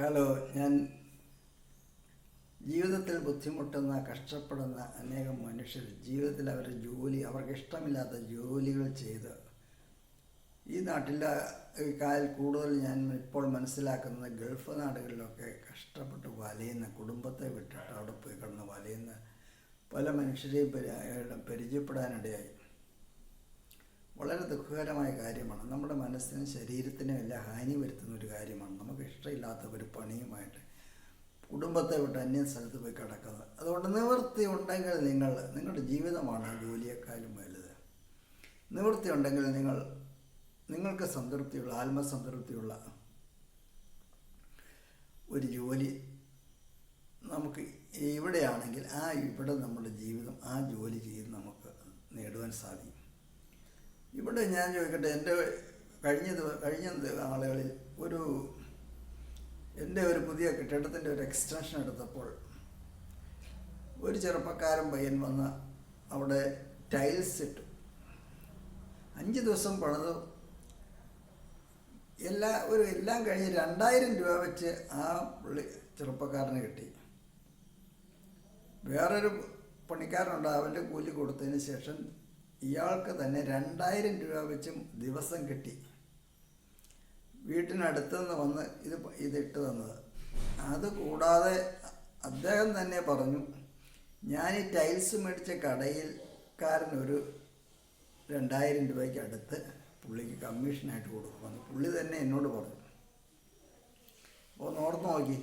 Hello ഞാൻ ജീവിതത്തിൽ ബുദ്ധിമുട്ടുന്ന കഷ്ടപ്പെടുന്ന അനേകം മനുഷ്യർ ജീവിതത്തിൽ അവർ ജോലി അവർക്ക് ഇഷ്ടമില്ലാത്ത ജോലികൾ ചെയ്ത് ഈ നാട്ടിലെ കാൽ കൂടുതൽ ഞാൻ ഇപ്പോൾ മനസ്സിലാക്കുന്നത് ഗൾഫ് നാടുകളിലൊക്കെ കഷ്ടപ്പെട്ട് വലയുന്ന കുടുംബത്തെ വിട്ടിട്ട് അവിടെ പോയി കിടന്ന് വലയുന്ന പല മനുഷ്യരെയും പരി- പരിചയപ്പെടാനിടയായി. വളരെ ദുഃഖകരമായ കാര്യമാണ്. നമ്മുടെ മനസ്സിനും ശരീരത്തിനും എല്ലാം ഹാനി വരുത്തുന്ന ഒരു കാര്യമാണ്. നമുക്ക് ഇഷ്ടമില്ലാത്ത ഒരു പണിയുമായിട്ട് കുടുംബത്തെ വിട്ട് അന്യ സ്ഥലത്ത് പോയി കിടക്കുന്നത്. അതുകൊണ്ട് നിവൃത്തി ഉണ്ടെങ്കിൽ നിങ്ങൾ നിങ്ങളുടെ ജീവിതമാണ് ജോലിയെക്കാളും വലുത്. നിവൃത്തി ഉണ്ടെങ്കിൽ നിങ്ങൾ നിങ്ങൾക്ക് സംതൃപ്തിയുള്ള ആത്മസംതൃപ്തിയുള്ള ഒരു ജോലി നമുക്ക് ഇവിടെയാണെങ്കിൽ ആ ഇവിടെ നമ്മുടെ ജീവിതം ആ ജോലി ചെയ്ത് നമുക്ക് നേടുവാൻ സാധിക്കും. ഇവിടെ ഞാൻ ചോദിക്കട്ടെ എന്റെ കഴിഞ്ഞ കഴിഞ്ഞ ആളുകളിൽ ഒരു എന്റെ ഒരു പുതിയ കെട്ടിടത്തിന്റെ ഒരു എക്സ്റ്റൻഷൻ എടുത്തപ്പോൾ ഒരു ചെറുപ്പക്കാരൻ പയ്യൻ വന്ന് അവിടെ ടൈൽസ് ഇട്ടു. അഞ്ച് ദിവസം പണിതു. എല്ലാ ഒരു എല്ലാം കഴിഞ്ഞ് രണ്ടായിരം രൂപ വെച്ച് ആ പുള്ളി ചെറുപ്പക്കാരന് കിട്ടി. വേറൊരു പണിക്കാരനുണ്ട് അവന്റെ കൂലി കൊടുത്തതിന് ശേഷം ഇയാൾക്ക് തന്നെ രണ്ടായിരം രൂപ വെച്ചും ദിവസം കിട്ടി. വീട്ടിനടുത്തുനിന്ന് വന്ന് ഇത് ഇതിട്ട് തന്നത്. അതുകൂടാതെ അദ്ദേഹം തന്നെ പറഞ്ഞു ഞാൻ ഈ ടൈൽസ് മേടിച്ച കടയിൽ കാരനൊരു രണ്ടായിരം രൂപയ്ക്ക് അടുത്ത് പുള്ളിക്ക് കമ്മീഷനായിട്ട് കൊടുക്കുമെന്ന് പുള്ളി തന്നെ എന്നോട് പറഞ്ഞു ഒന്ന് ഓർത്ത് നോക്കി.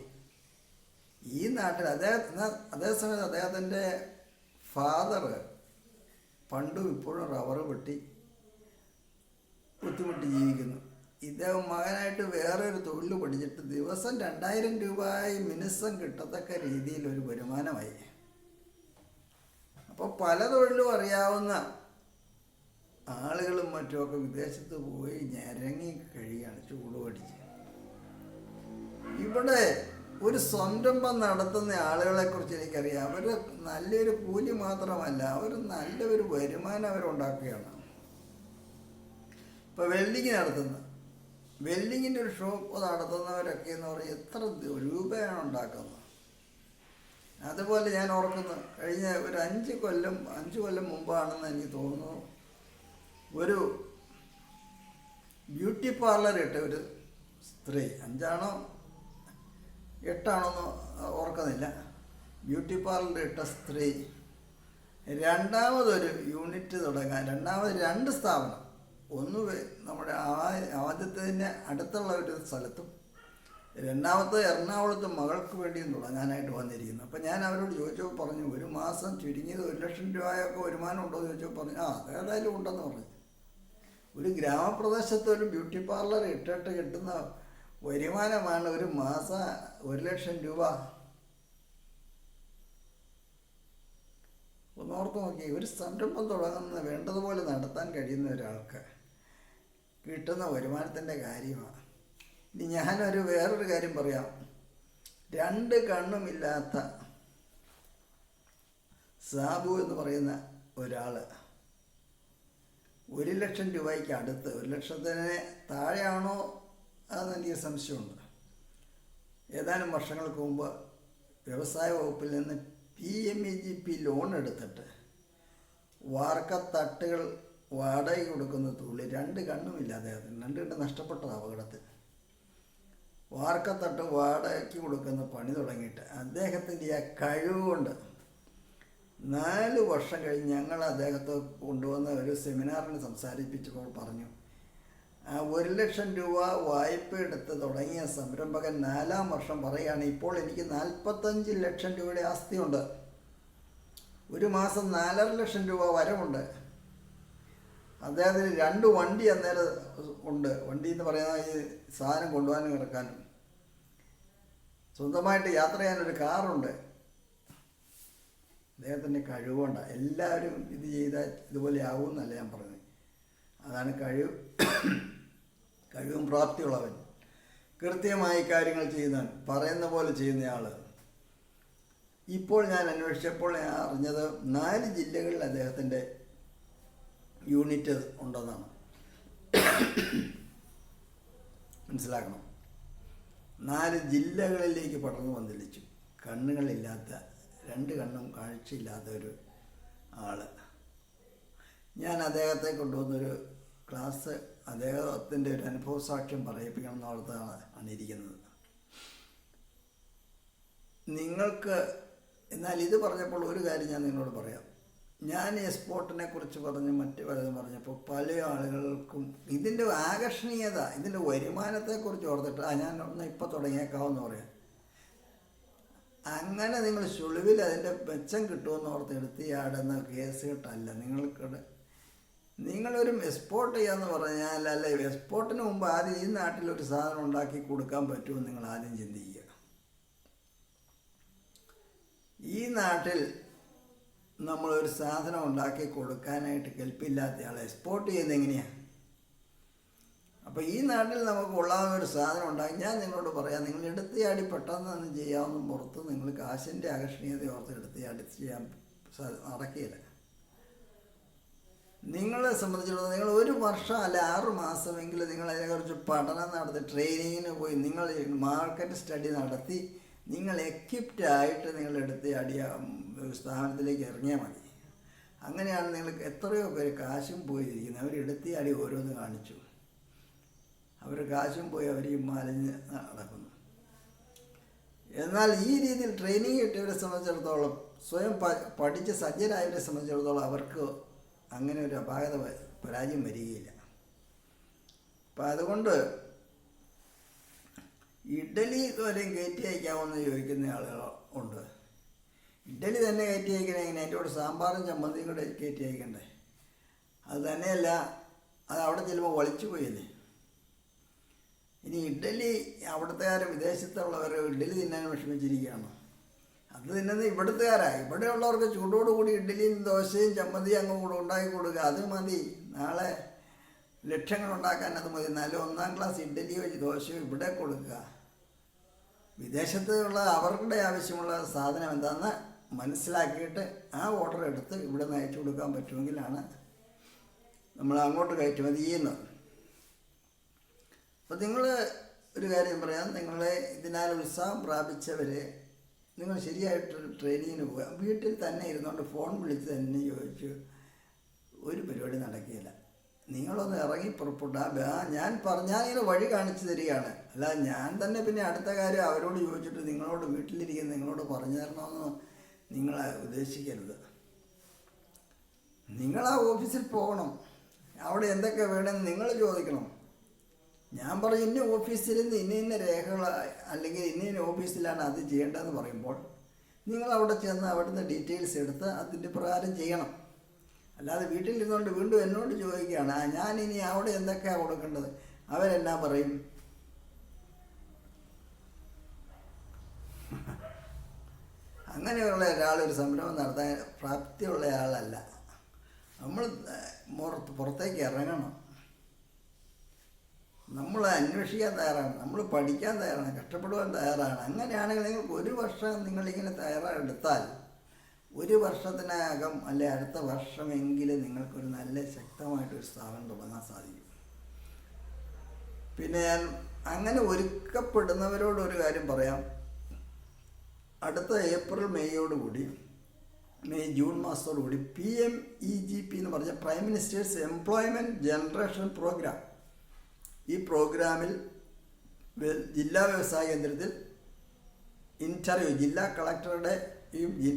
ഈ നാട്ടിൽ അദ്ദേഹം അതേസമയത്ത് അദ്ദേഹത്തിന്റെ ഫാദർ പണ്ടും ഇപ്പോഴും റബ്ബർ വെട്ടി ബുദ്ധിമുട്ടി ജീവിക്കുന്നു. ഇദ്ദേഹം മകനായിട്ട് വേറൊരു തൊഴിൽ പഠിച്ചിട്ട് ദിവസം രണ്ടായിരം രൂപയായി മിനുസം കിട്ടത്തക്ക രീതിയിൽ ഒരു വരുമാനമായി. അപ്പോൾ പല തൊഴിലും അറിയാവുന്ന ആളുകളും മറ്റുമൊക്കെ വിദേശത്ത് പോയി ഞരങ്ങി കഴിയാണ് ചൂട് പഠിച്ച്. ഇവിടെ ഒരു സംരംഭം നടത്തുന്ന ആളുകളെ കുറിച്ച് എനിക്കറിയാം. അവർ നല്ലൊരു കൂലി മാത്രമല്ല അവർ നല്ലൊരു വരുമാനം അവരുണ്ടാക്കുകയാണ് ഇപ്പോൾ വെൽഡിങ് നടത്തുന്ന. വെൽഡിങ്ങിന്റെ ഒരു ഷോപ്പ് നടത്തുന്നവരൊക്കെ എന്ന് പറഞ്ഞാൽ എത്ര രൂപയാണ് ഉണ്ടാക്കുന്നത്. അതുപോലെ ഞാൻ ഓർക്കുന്നു കഴിഞ്ഞ ഒരു അഞ്ച് കൊല്ലം അഞ്ച് കൊല്ലം മുമ്പാണെന്ന് എനിക്ക് തോന്നുന്നു ഒരു ബ്യൂട്ടി പാർലർ ഇട്ട ഒരു സ്ത്രീ അഞ്ചാണോ എട്ടാണോന്ന് ഓർക്കുന്നില്ല. ബ്യൂട്ടി പാർലറിൽ ഇട്ട സ്ത്രീ. രണ്ടാമതൊരു യൂണിറ്റ് തുടങ്ങാൻ രണ്ടാമത് രണ്ട് സ്ഥാപനം. ഒന്ന് നമ്മുടെ ആ- ആദ്യത്തതിന്റെ അടുത്തുള്ള ഒരു സ്ഥലത്തും രണ്ടാമത്തെ എറണാകുളത്ത് മകൾക്ക് വേണ്ടിയും തുടങ്ങാനായിട്ട് വന്നിരിക്കുന്നു. അപ്പം ഞാൻ അവരോട് ചോദിച്ചപ്പോൾ പറഞ്ഞു ഒരു മാസം ചുരുങ്ങിയത് ഒരു ലക്ഷം രൂപയൊക്കെ വരുമാനം ഉണ്ടോ? എന്ന് ചോദിച്ചപ്പോൾ പറഞ്ഞു ആ അതേതായാലും ഉണ്ടെന്ന് പറഞ്ഞു. ഒരു ഗ്രാമപ്രദേശത്ത് ഒരു ബ്യൂട്ടി പാർലർ ഇട്ടിട്ട് കിട്ടുന്ന വരുമാനമാണ് ഒരു മാസം ഒരു ലക്ഷം രൂപ. ഒന്നോർത്ത് നോക്കി ഒരു സംരംഭം തുടങ്ങുന്ന വേണ്ടതുപോലെ നടത്താൻ കഴിയുന്ന ഒരാൾക്ക് കിട്ടുന്ന വരുമാനത്തിന്റെ കാര്യമാണ് ഇനി ഞാനൊരു വേറൊരു കാര്യം പറയാം. രണ്ട് കണ്ണുമില്ലാത്ത സാബു എന്ന് പറയുന്ന ഒരാൾ ഒരു ലക്ഷം രൂപയ്ക്ക് അടുത്ത് ഒരു ലക്ഷത്തിന് താഴെയാണോ അതെന്ന് എനിക്ക് സംശയമുണ്ട്. ഏതാനും വർഷങ്ങൾക്ക് മുമ്പ് വ്യവസായ വകുപ്പിൽ നിന്ന് P M E G P loan എടുത്തിട്ട് വാർക്കത്തട്ടുകൾ വാടക കൊടുക്കുന്ന തുള്ളി രണ്ട് കണ്ണുമില്ല അദ്ദേഹത്തിന് രണ്ട് കണ്ണ് നഷ്ടപ്പെട്ടത് അപകടത്തിൽ. വാർക്കത്തട്ട് വാടകയ്ക്ക് കൊടുക്കുന്ന പണി തുടങ്ങിയിട്ട് അദ്ദേഹത്തിന്റെ ആ കഴിവ് കൊണ്ട് നാല് വർഷം കഴിഞ്ഞ് ഞങ്ങൾ അദ്ദേഹത്തെ കൊണ്ടുവന്ന ഒരു സെമിനാറിന് സംസാരിപ്പിച്ചപ്പോൾ പറഞ്ഞു ഒരു ലക്ഷം രൂപ വായ്പ എടുത്ത് തുടങ്ങിയ സംരംഭകൻ നാലാം വർഷം പറയുകയാണ് ഇപ്പോൾ എനിക്ക് നാൽപ്പത്തഞ്ച് ലക്ഷം രൂപയുടെ ആസ്തിയുണ്ട്. ഒരു മാസം നാലര ലക്ഷം രൂപ വരവുണ്ട്. അദ്ദേഹത്തിന് രണ്ട് വണ്ടി അന്നേരം ഉണ്ട്. വണ്ടി എന്ന് പറയുന്ന ഈ സാധനം കൊണ്ടുപോകാനും കിടക്കാനും. സ്വന്തമായിട്ട് യാത്ര ചെയ്യാനൊരു കാറുണ്ട്. അദ്ദേഹത്തിന്റെ കഴിവുണ്ട് എല്ലാവരും ഇത് ചെയ്താൽ ഇതുപോലെ ആവുമെന്നല്ല ഞാൻ പറഞ്ഞത്. അതാണ് കഴിവ്. കഴിവും പ്രാപ്തിയുള്ളവൻ. കൃത്യമായി കാര്യങ്ങൾ ചെയ്യുന്നവൻ പറയുന്ന പോലെ ചെയ്യുന്നയാൾ ഇപ്പോൾ ഞാൻ അന്വേഷിച്ചപ്പോൾ ഞാൻ അറിഞ്ഞത് നാല് ജില്ലകളിൽ അദ്ദേഹത്തിന്റെ യൂണിറ്റ് ഉണ്ടെന്നാണ്. മനസ്സിലാക്കണം. നാല് ജില്ലകളിലേക്ക് പടർന്നു പന്തലിച്ചു. കണ്ണുകളില്ലാത്ത രണ്ട് കണ്ണും കാഴ്ചയില്ലാത്ത ഒരു ആൾ. ഞാൻ അദ്ദേഹത്തെ കൊണ്ടുവന്നൊരു ക്ലാസ് അദ്ദേഹത്തിന്റെ ഒരു അനുഭവ സാക്ഷ്യം പറയിപ്പിക്കണം എന്നുള്ളതാണ് അണിയിരിക്കുന്നത്. നിങ്ങൾക്ക് എന്നാൽ ഇത് പറഞ്ഞപ്പോൾ ഒരു കാര്യം ഞാൻ നിങ്ങളോട് പറയാം. ഞാൻ എക്സ്പോർട്ടിനെ കുറിച്ച് പറഞ്ഞ് മറ്റു പലതും പറഞ്ഞപ്പോൾ പല ആളുകൾക്കും ഇതിന്റെ ആകർഷണീയത ഇതിന്റെ വരുമാനത്തെക്കുറിച്ച് ഓർത്തിട്ട് ആ ഞാൻ ഒന്ന് ഇപ്പോൾ തുടങ്ങിയേക്കാവെന്ന് പറയാം. അങ്ങനെ നിങ്ങൾ ചുളിവിൽ അതിന്റെ മെച്ചം കിട്ടുമെന്ന് ഓർത്ത് എടുത്തിയാടുന്ന കേസ് കെട്ടല്ല. നിങ്ങൾക്ക് നിങ്ങളൊരു എക്സ്പോർട്ട് ചെയ്യാന്ന് പറഞ്ഞാൽ അല്ലെ എക്സ്പോർട്ടിന് മുമ്പ് ആദ്യം ഈ നാട്ടിൽ ഒരു സാധനം ഉണ്ടാക്കി കൊടുക്കാൻ പറ്റുമെന്ന് നിങ്ങൾ ആദ്യം ചിന്തിക്കുക. ഈ നാട്ടിൽ നമ്മളൊരു സാധനം ഉണ്ടാക്കി കൊടുക്കാനായിട്ട് കെൽപ്പില്ലാത്ത ആളെ എക്സ്പോർട്ട് ചെയ്യുന്നത് എങ്ങനെയാണ് അപ്പോൾ ഈ നാട്ടിൽ നമുക്ക് കൊള്ളാവുന്ന ഒരു സാധനം ഉണ്ടാക്കി ഞാൻ നിങ്ങളോട് പറയാം നിങ്ങൾ എടുത്തിയാടി പെട്ടെന്ന് ചെയ്യാവുന്ന പുറത്ത് നിങ്ങൾ കാശിന്റെ ആകർഷണീയത ഓർത്ത് എടുത്തിയാടി ചെയ്യാൻ നടക്കില്ല നിങ്ങളെ സംബന്ധിച്ചിടത്തോളം നിങ്ങൾ ഒരു വർഷം അല്ല ആറ് മാസമെങ്കിലും നിങ്ങൾ അതിനെക്കുറിച്ച് പഠനം നടത്തി ട്രെയിനിങ്ങിന് പോയി നിങ്ങൾ മാർക്കറ്റ് സ്റ്റഡി നടത്തി നിങ്ങൾ എക്വിപ്റ്റ് ആയിട്ട് നിങ്ങൾ എടുത്ത് അടിയ ഉം, സ്ഥാപനത്തിലേക്ക് ഇറങ്ങിയാൽ മതി. അങ്ങനെയാണ് നിങ്ങൾക്ക് എത്രയോ പേര് കാശും പോയിരിക്കുന്നത്. അവർ എടുത്തി അടി ഓരോന്ന് കാണിച്ചു. അവർ കാശും പോയി അവർ ഈ മലഞ്ഞ് നടക്കുന്നു എന്നാൽ ഈ രീതിയിൽ ട്രെയിനിങ് കിട്ടിയവരെ സംബന്ധിച്ചിടത്തോളം സ്വയം പഠിച്ച് സജ്ജരായവരെ സംബന്ധിച്ചിടത്തോളം അവർക്ക് അങ്ങനെ ഒരു അപാകത പരാജയം വരികയില്ല. അപ്പം അതുകൊണ്ട് ഇഡലി വരെയും കയറ്റി അയക്കാമെന്ന് ചോദിക്കുന്ന ആളുകൾ ഉണ്ട്. ഇഡലി തന്നെ കയറ്റി അയക്കണേ എങ്ങനെ അതിന്റെ കൂടെ സാമ്പാറും ചമ്മന്തിയും കൂടെ കയറ്റി അയക്കണ്ടേ? അത് തന്നെയല്ല അത് അവിടെ ചെല്ലുമ്പോൾ ഒളിച്ചു പോയില്ലേ? ഇനി ഇഡലി അവിടുത്തെ കാര്യം വിദേശത്തുള്ളവർ ഇഡലി തിന്നാൻ വിഷമിച്ചിരിക്കുകയാണ്? അത് തിന്നുന്നത് ഇവിടുത്തുകാരാ. ഇവിടെയുള്ളവർക്ക് ചൂടോട് കൂടി ഇഡ്ഡലിയും ദോശയും ചമ്മന്തിയും അങ്ങ് കൂടെ ഉണ്ടാക്കി കൊടുക്കുക. അത് മതി. നാളെ ലക്ഷങ്ങൾ ഉണ്ടാക്കാൻ അത് മതി. എന്നാലും ഒന്നാം ക്ലാസ് ഇഡ്ഡലിയോ ദോശയോ ഇവിടെ കൊടുക്കുക. വിദേശത്തുള്ള അവരുടെ ആവശ്യമുള്ള സാധനം എന്താണെന്ന് മനസ്സിലാക്കിയിട്ട് ആ ഓർഡർ എടുത്ത് ഇവിടെ നിന്ന് അയച്ചു കൊടുക്കാൻ പറ്റുമെങ്കിലാണ് നമ്മൾ അങ്ങോട്ട് കയറ്റുമതി ചെയ്യുന്നത് അപ്പോൾ നിങ്ങൾ ഒരു കാര്യം പറയാം. നിങ്ങളെ ഇതിനാൽ ഉത്സാഹം പ്രാപിച്ചവരെ നിങ്ങൾ ശരിയായിട്ടൊരു ട്രെയിനിങ്ങിന് പോകാം വീട്ടിൽ തന്നെ ഇരുന്നുകൊണ്ട് ഫോൺ വിളിച്ച് തന്നെ ചോദിച്ചു ഒരു പരിപാടി നടക്കുകയില്ല. നിങ്ങളൊന്ന് ഇറങ്ങി പുറപ്പെട്ട ഞാൻ പറഞ്ഞാൽ ഇങ്ങനെ വഴി കാണിച്ചു തരികയാണ്. അല്ല ഞാൻ തന്നെ പിന്നെ അടുത്ത കാര്യം അവരോട് ചോദിച്ചിട്ട് നിങ്ങളോട് വീട്ടിലിരിക്കുന്ന നിങ്ങളോട് പറഞ്ഞു തരണമെന്ന് നിങ്ങൾ ഉദ്ദേശിക്കരുത്. നിങ്ങൾ ആ ഓഫീസിൽ പോകണം. അവിടെ എന്തൊക്കെ വേണമെന്ന് നിങ്ങൾ ചോദിക്കണം. ഞാൻ പറയും ഇന്ന ഓഫീസിൽ നിന്ന് ഇന്ന ഇന്ന രേഖകൾ അല്ലെങ്കിൽ ഇന്ന ഇന്ന ഓഫീസിലാണ് അത് ചെയ്യേണ്ടതെന്ന് പറയുമ്പോൾ നിങ്ങൾ അവിടെ ചെന്ന് അവിടുന്ന് ഡീറ്റെയിൽസ് എടുത്ത് അതിന്റെ പ്രകാരം ചെയ്യണം. അല്ലാതെ വീട്ടിലിരുന്നുകൊണ്ട് വീണ്ടും എന്നോട് ചോദിക്കുകയാണ് "ആ, ഞാൻ ഇനി അവിടെ എന്തൊക്കെയാണ് കൊടുക്കേണ്ടത്? അവരെന്നാ പറയും അങ്ങനെയുള്ള ഒരാളൊരു ഒരു സംരംഭം നടത്താൻ പ്രാപ്തിയുള്ള ആളല്ല. നമ്മൾ പുറത്ത് പുറത്തേക്ക് ഇറങ്ങണം. നമ്മൾ അന്വേഷിക്കാൻ തയ്യാറാണ് നമ്മൾ പഠിക്കാൻ തയ്യാറാണ് കഷ്ടപ്പെടുവാൻ തയ്യാറാണ്. അങ്ങനെയാണെങ്കിൽ നിങ്ങൾക്ക് ഒരു വർഷം നിങ്ങളിങ്ങനെ തയ്യാറെടുത്താൽ ഒരു വർഷത്തിനകം അല്ലെ അടുത്ത വർഷമെങ്കിലും നിങ്ങൾക്കൊരു നല്ല ശക്തമായിട്ടൊരു സ്ഥാപനം തുടങ്ങാൻ സാധിക്കും. പിന്നെ ഞാൻ അങ്ങനെ ഒരുക്കപ്പെടുന്നവരോട് ഒരു കാര്യം പറയാം. അടുത്ത ഏപ്രിൽ മെയ്യോടുകൂടി May June മാസത്തോടുകൂടി P M E G P എന്ന് പറഞ്ഞ prime minister's employment generation programme ഈ പ്രോഗ്രാമിൽ ജില്ലാ വ്യവസായ കേന്ദ്രത്തിൽ ഇന്റർവ്യൂ ജില്ലാ കളക്ടറുടെ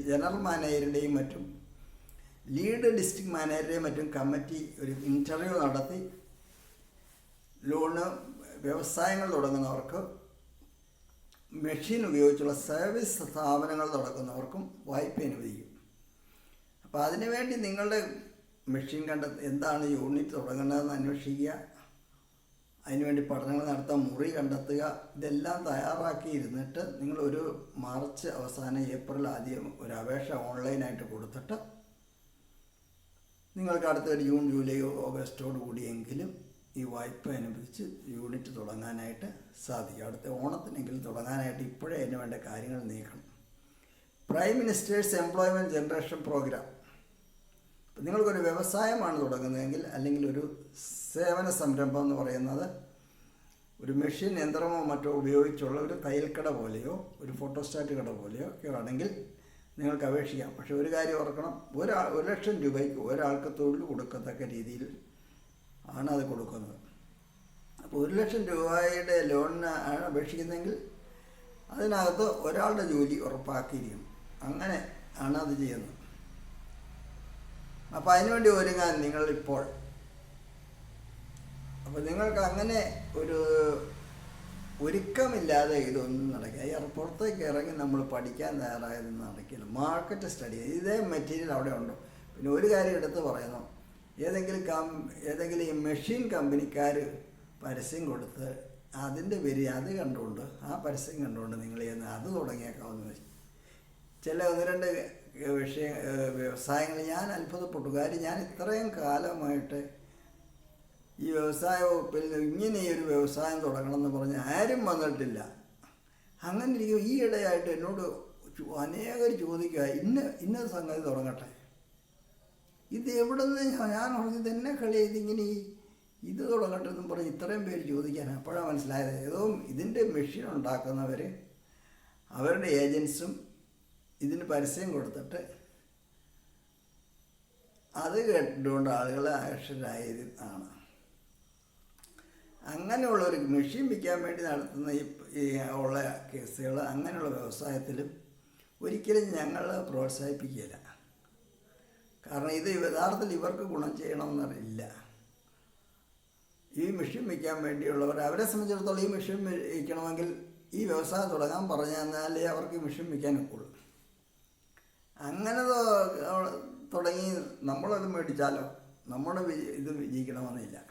ജനറൽ മാനേജറുടെയും മറ്റും ലീഡ് ഡിസ്ട്രിക്ട് മാനേജറുടെയും മറ്റും കമ്മിറ്റി ഒരു ഇന്റർവ്യൂ നടത്തി. ലോണ് വ്യവസായങ്ങൾ തുടങ്ങുന്നവർക്ക് മെഷീൻ ഉപയോഗിച്ചുള്ള സർവീസ് സ്ഥാപനങ്ങൾ തുടങ്ങുന്നവർക്കും വായ്പ അനുവദിക്കും. അപ്പോൾ അതിനുവേണ്ടി നിങ്ങളുടെ മെഷീൻ കണ്ട എന്താണ് യൂണിറ്റ് തുടങ്ങുന്നതെന്ന് അന്വേഷിക്കുക. അതിനുവേണ്ടി പഠനങ്ങൾ നടത്താൻ മുറി കണ്ടെത്തുക ഇതെല്ലാം തയ്യാറാക്കിയിരുന്നിട്ട് നിങ്ങൾ ഒരു മാർച്ച് അവസാനം ഏപ്രിൽ ആദ്യം ഒരു അപേക്ഷ ഓൺലൈനായിട്ട് കൊടുത്തിട്ട് നിങ്ങൾക്ക് അടുത്ത ഒരു ജൂൺ ജൂലൈ ഓഗസ്റ്റോട് കൂടിയെങ്കിലും ഈ വായ്പ അനുവദിച്ച് യൂണിറ്റ് തുടങ്ങാനായിട്ട് സാധിക്കും. അടുത്ത ഓണത്തിനെങ്കിലും തുടങ്ങാനായിട്ട് ഇപ്പോഴേ അതിന് വേണ്ട കാര്യങ്ങൾ നീക്കണം. Prime minister's employment generation programme നിങ്ങൾക്കൊരു വ്യവസായമാണ് തുടങ്ങുന്നതെങ്കിൽ അല്ലെങ്കിൽ ഒരു സേവന സംരംഭം എന്ന് പറയുന്നത് ഒരു മെഷീൻ യന്ത്രമോ മറ്റോ ഉപയോഗിച്ചുള്ള ഒരു തയ്യൽക്കട പോലെയോ ഒരു ഫോട്ടോസ്റ്റാറ്റ് കട പോലെയോ ഒക്കെ ആണെങ്കിൽ നിങ്ങൾക്ക് അപേക്ഷിക്കാം. പക്ഷെ ഒരു കാര്യം ഓർക്കണം ഒരാൾ ഒരു ലക്ഷം രൂപയ്ക്ക് ഒരാൾക്ക് തൊഴിൽ കൊടുക്കത്തക്ക രീതിയിൽ ആണ് അത് കൊടുക്കുന്നത്. അപ്പോൾ ഒരു ലക്ഷം രൂപയുടെ ലോണിന് ആണ് അപേക്ഷിക്കുന്നതെങ്കിൽ അതിനകത്ത് ഒരാളുടെ ജോലി ഉറപ്പാക്കിയിരിക്കണം. അങ്ങനെ ആണ് അത് ചെയ്യുന്നത്. അപ്പോൾ അതിനുവേണ്ടി ഒരുങ്ങാൻ നിങ്ങൾ ഇപ്പോൾ അപ്പോൾ നിങ്ങൾക്ക് അങ്ങനെ ഒരു ഒരുക്കമില്ലാതെ ഇതൊന്നും നടക്കില്ല. ഈ പുറത്തേക്ക് ഇറങ്ങി നമ്മൾ പഠിക്കാൻ തയ്യാറായതൊന്നും നടക്കില്ല. മാർക്കറ്റ് സ്റ്റഡി ഇതേ മെറ്റീരിയൽ അവിടെ ഉണ്ടോ? പിന്നെ ഒരു കാര്യം എടുത്ത് പറയുന്നു ഏതെങ്കിലും കം ഏതെങ്കിലും ഈ മെഷീൻ കമ്പനിക്കാർ പരസ്യം കൊടുത്ത് അതിന്റെ പേര് അത് കണ്ടുകൊണ്ട് ആ പരസ്യം കണ്ടുകൊണ്ട് നിങ്ങൾ ചെയ്യുന്ന അത് തുടങ്ങിയേക്കാവുന്ന ചില ഒന്ന് രണ്ട് വിഷയ വ്യവസായങ്ങൾ ഞാൻ അത്ഭുതപ്പെട്ടു കാര്യം ഞാൻ ഇത്രയും കാലമായിട്ട് ഈ വ്യവസായ വകുപ്പിൽ ഒരു വ്യവസായം തുടങ്ങണമെന്ന് പറഞ്ഞ് ആരും വന്നിട്ടില്ല. അങ്ങനെ ഇരിക്കും ഈ ഇടയായിട്ട് എന്നോട് അനേകർ ചോദിക്കുക ഇന്ന ഇന്ന സംഗതി തുടങ്ങട്ടെ. ഇത് എവിടെ നിന്ന് ഞാൻ പറഞ്ഞത് എന്നെ കളി ഇതിങ്ങനെ ഇത് തുടങ്ങട്ടെ എന്നും പറഞ്ഞ് ഇത്രയും പേര് ചോദിക്കാൻ അപ്പോഴാണ് മനസ്സിലായത്. ഏതോ ഇതിന്റെ മെഷീൻ ഉണ്ടാക്കുന്നവർ അവരുടെ ഏജൻസും ഇതിന് പരസ്യം കൊടുത്തിട്ട് അത് കേട്ടുകൊണ്ട് ആളുകൾ ആകർഷകരായത് ആണ്. അങ്ങനെയുള്ള ഒരു മെഷീൻ വിൽക്കാൻ വേണ്ടി നടത്തുന്ന ഈ ഉള്ള കേസുകൾ അങ്ങനെയുള്ള വ്യവസായത്തിലും ഒരിക്കലും ഞങ്ങൾ പ്രോത്സാഹിപ്പിക്കുകയില്ല. കാരണം ഇത് യഥാർത്ഥത്തിൽ ഇവർക്ക് ഗുണം ചെയ്യണമെന്നറിയില്ല. ഈ മെഷീൻ വിൽക്കാൻ വേണ്ടിയുള്ളവർ അവരെ സംബന്ധിച്ചിടത്തോളം ഈ മെഷീൻ വിൽക്കണമെങ്കിൽ ഈ വ്യവസായം തുടങ്ങാൻ പറഞ്ഞു തന്നാലേ അവർക്ക് മെഷീൻ വിൽക്കാൻ ഒക്കുള്ളൂ. അങ്ങനെ തുടങ്ങി നമ്മളത് മേടിച്ചാലോ? നമ്മുടെ ഇത് വിജയിക്കണമെന്നില്ല.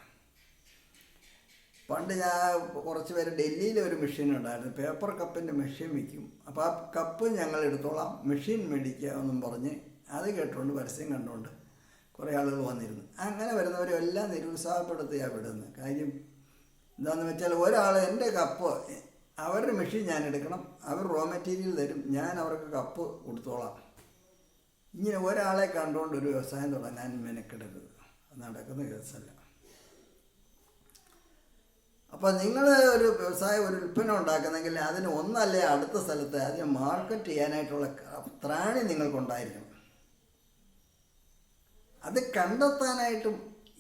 പണ്ട് ഞാൻ കുറച്ച് പേര് ഡൽഹിയിൽ ഒരു മെഷീൻ ഉണ്ടായിരുന്നു. പേപ്പർ കപ്പിന്റെ മെഷീൻ വിൽക്കും. അപ്പോൾ ആ കപ്പ് ഞങ്ങൾ എടുത്തോളാം. മെഷീൻ മേടിക്കുക എന്നും പറഞ്ഞ് അത് കേട്ടുകൊണ്ട് പരസ്യം കണ്ടുകൊണ്ട് കുറേ ആളുകൾ വന്നിരുന്നു. അങ്ങനെ വരുന്നവരെ എല്ലാം നിരുത്സാഹപ്പെടുത്തിയാണ് വിടുന്നത് കാര്യം എന്താണെന്ന് വെച്ചാൽ ഒരാൾ എന്റെ കപ്പ് അവരുടെ മെഷീൻ ഞാൻ എടുക്കണം. അവർ റോ മെറ്റീരിയൽ തരും. ഞാൻ അവർക്ക് കപ്പ് കൊടുത്തോളാം. ഇങ്ങനെ ഒരാളെ കണ്ടുകൊണ്ട് ഒരു വ്യവസായം തുടങ്ങാൻ മെനക്കെടരുത്. നടക്കുന്ന കേസല്ല. അപ്പോൾ നിങ്ങൾ ഒരു വ്യവസായം ഒരു ഉൽപ്പന്നം ഉണ്ടാക്കുന്നെങ്കിൽ അതിന് ഒന്നല്ലേ അടുത്ത സ്ഥലത്ത് അതിന് മാർക്കറ്റ് ചെയ്യാനായിട്ടുള്ള ത്രാണി നിങ്ങൾക്കുണ്ടായിരിക്കണം. അത് കണ്ടെത്താനായിട്ടും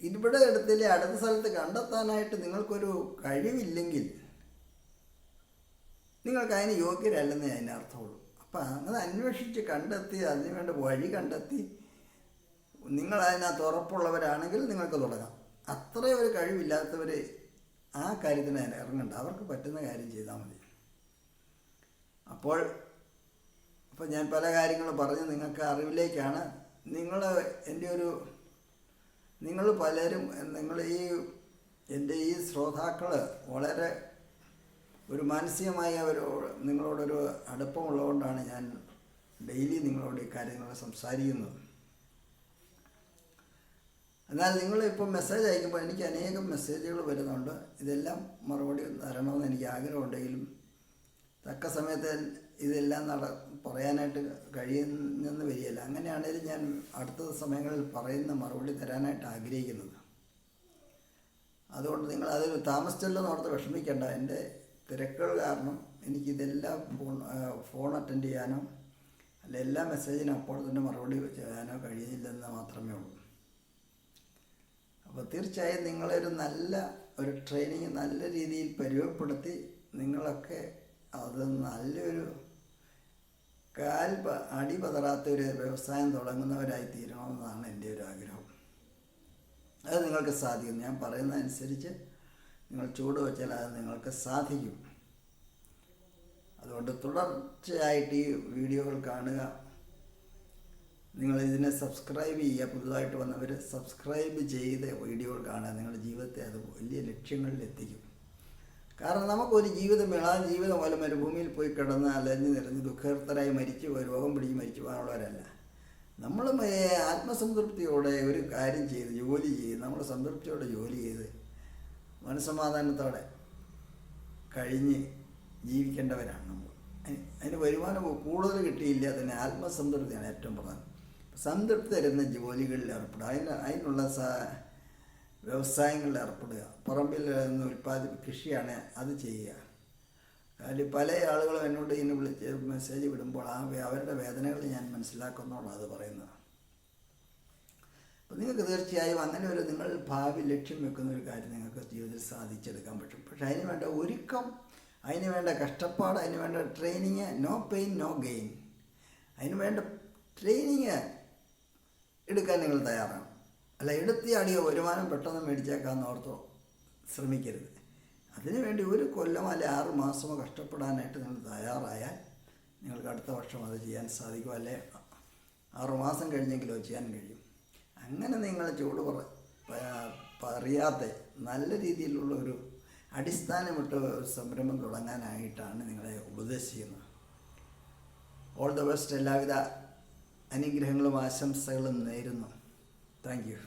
ഇവിടെ എടുത്തില്ലേ അടുത്ത സ്ഥലത്ത് കണ്ടെത്താനായിട്ട് നിങ്ങൾക്കൊരു കഴിവില്ലെങ്കിൽ നിങ്ങൾക്ക് അതിന് യോഗ്യരല്ലെന്നേ അതിന്റെ അർത്ഥമുള്ളൂ അപ്പം അങ്ങനെ അന്വേഷിച്ച് കണ്ടെത്തി അതിനുവേണ്ട വഴി കണ്ടെത്തി നിങ്ങൾ അതിനകത്ത് ഉറപ്പുള്ളവരാണെങ്കിൽ നിങ്ങൾക്ക് തുടങ്ങാം. അത്രയും ഒരു കഴിവില്ലാത്തവർ ആ കാര്യത്തിന് ഇറങ്ങണ്ട. അവർക്ക് പറ്റുന്ന കാര്യം ചെയ്താൽ മതി. അപ്പോൾ അപ്പോൾ ഞാൻ പല കാര്യങ്ങളും പറഞ്ഞ് നിങ്ങൾക്ക് അറിവിലേക്കാണ്. നിങ്ങൾ എന്റെ ഒരു നിങ്ങൾ പലരും നിങ്ങൾ ഈ എന്റെ ഈ ശ്രോതാക്കൾ വളരെ ഒരു മാനസികമായ ഒരു നിങ്ങളോടൊരു അടുപ്പമുള്ളതുകൊണ്ടാണ് ഞാൻ ഡെയിലി നിങ്ങളോട് ഈ കാര്യങ്ങൾ സംസാരിക്കുന്നത്. എന്നാൽ നിങ്ങൾ ഇപ്പോൾ മെസ്സേജ് അയക്കുമ്പോൾ എനിക്ക് അനേകം മെസ്സേജുകൾ വരുന്നുണ്ട്. ഇതെല്ലാം മറുപടി തരണമെന്ന് എനിക്ക് ആഗ്രഹമുണ്ടെങ്കിലും തക്ക സമയത്ത് ഇതെല്ലാം നട പറയാനായിട്ട് കഴിയുന്നെന്ന് വരികയില്ല. അങ്ങനെയാണെങ്കിലും ഞാൻ അടുത്ത സമയങ്ങളിൽ പറയുന്ന മറുപടി തരാനായിട്ട് ആഗ്രഹിക്കുന്നത്. അതുകൊണ്ട് നിങ്ങൾ അതിൽ താമസിച്ചല്ലോ ഓർത്ത് വിഷമിക്കേണ്ട. എന്റെ തിരക്കുകൾ കാരണം എനിക്കിതെല്ലാം ഫോൺ ഫോൺ അറ്റൻഡ് ചെയ്യാനോ അല്ല എല്ലാ മെസ്സേജിനും അപ്പോൾ തന്നെ മറുപടി ചെയ്യാനോ കഴിയുന്നില്ലെന്ന് മാത്രമേ ഉള്ളൂ. അപ്പോൾ തീർച്ചയായും നിങ്ങളൊരു നല്ല ഒരു ട്രെയിനിങ് നല്ല രീതിയിൽ പരിചയപ്പെടുത്തി നിങ്ങളൊക്കെ അത് നല്ലൊരു കാൽ അടി പതറാത്ത ഒരു വ്യവസായം തുടങ്ങുന്നവരായി തീരണമെന്നാണ് എന്റെ ഒരു ആഗ്രഹം. അത് നിങ്ങൾക്ക് സാധിക്കും. ഞാൻ പറയുന്നതനുസരിച്ച് നിങ്ങൾ ചൂട് വെച്ചാൽ അത് നിങ്ങൾക്ക് സാധിക്കും. അതുകൊണ്ട് തുടർച്ചയായിട്ട് ഈ വീഡിയോകൾ കാണുക. നിങ്ങൾ ഇതിനെ സബ്സ്ക്രൈബ് ചെയ്യുക. പുതുതായിട്ട് വന്നവർ സബ്സ്ക്രൈബ് ചെയ്ത് വീഡിയോകൾ കാണുക. നിങ്ങളുടെ ജീവിതത്തെ അത് വലിയ ലക്ഷ്യങ്ങളിൽ എത്തിക്കും. കാരണം നമുക്കൊരു ജീവിതം ആ ജീവിതം പോലെ മരുഭൂമിയിൽ പോയി കിടന്ന് അലഞ്ഞ് നിറഞ്ഞ് ദുഃഖർത്തരായി മരിച്ചു രോഗം പിടിച്ച് മരിച്ചു പോകാനുള്ളവരല്ല. നമ്മൾ ആത്മസംതൃപ്തിയോടെ ഒരു കാര്യം ചെയ്ത് ജോലി ചെയ്ത് നമ്മൾ സംതൃപ്തിയോടെ ജോലി ചെയ്ത് മനസ്സമാധാനത്തോടെ കഴിഞ്ഞ് ജീവിക്കേണ്ടവരാണ് നമ്മൾ. അതിന് വരുമാനം കൂടുതൽ കിട്ടിയില്ല തന്നെ ആത്മസംതൃപ്തിയാണ് ഏറ്റവും പ്രധാനം. സംതൃപ്തി തരുന്ന ജോലികളിൽ ഏർപ്പെടുക. അതിന് അതിനുള്ള സ വ്യവസായങ്ങളിൽ ഏർപ്പെടുക. പറമ്പിൽ നിന്ന് ഉൽപ്പാദി കൃഷിയാണ് അത് ചെയ്യുക. അതിൽ പല ആളുകളും എന്നോട് ഇങ്ങനെ വിളിച്ച് മെസ്സേജ് വിടുമ്പോൾ ആ അവരുടെ വേദനകൾ ഞാൻ മനസ്സിലാക്കുന്നതാണ് അത് പറയുന്നത്. നിങ്ങൾക്ക് തീർച്ചയായും അങ്ങനെ ഒരു നിങ്ങൾ ഭാവി ലക്ഷ്യം വെക്കുന്ന ഒരു കാര്യം നിങ്ങൾക്ക് ജീവിതത്തിൽ സാധിച്ചെടുക്കാൻ പറ്റും. പക്ഷെ അതിന് വേണ്ട ഒരുക്കം അതിന് വേണ്ട കഷ്ടപ്പാട് അതിന് വേണ്ട training no pain no gain അതിന് വേണ്ട ട്രെയിനിങ് എടുക്കാൻ നിങ്ങൾ തയ്യാറാണ്. അല്ല എടുത്തിയാടിയ വരുമാനം പെട്ടെന്ന് മേടിച്ചേക്കാന്ന് ഓർത്തോ ശ്രമിക്കരുത്. അതിനുവേണ്ടി ഒരു കൊല്ലം അല്ലെ ആറ് മാസമോ കഷ്ടപ്പെടാനായിട്ട് നിങ്ങൾ തയ്യാറായാൽ നിങ്ങൾക്ക് അടുത്ത വർഷം അത് ചെയ്യാൻ സാധിക്കും. അല്ലെ ആറുമാസം കഴിഞ്ഞെങ്കിലോ ചെയ്യാൻ കഴിയും. അങ്ങനെ നിങ്ങൾ ചൂട് പറ പറയാത്ത പറയാതെ നല്ല രീതിയിലുള്ള ഒരു അടിസ്ഥാനമിട്ട് സംരംഭം തുടങ്ങാനായിട്ടാണ് നിങ്ങളെ ഉപദേശിക്കുന്നത്. ഓൾ ദ ബെസ്റ്റ് എല്ലാവിധ അനുഗ്രഹങ്ങളും ആശംസകളും നേരുന്നു. Thank you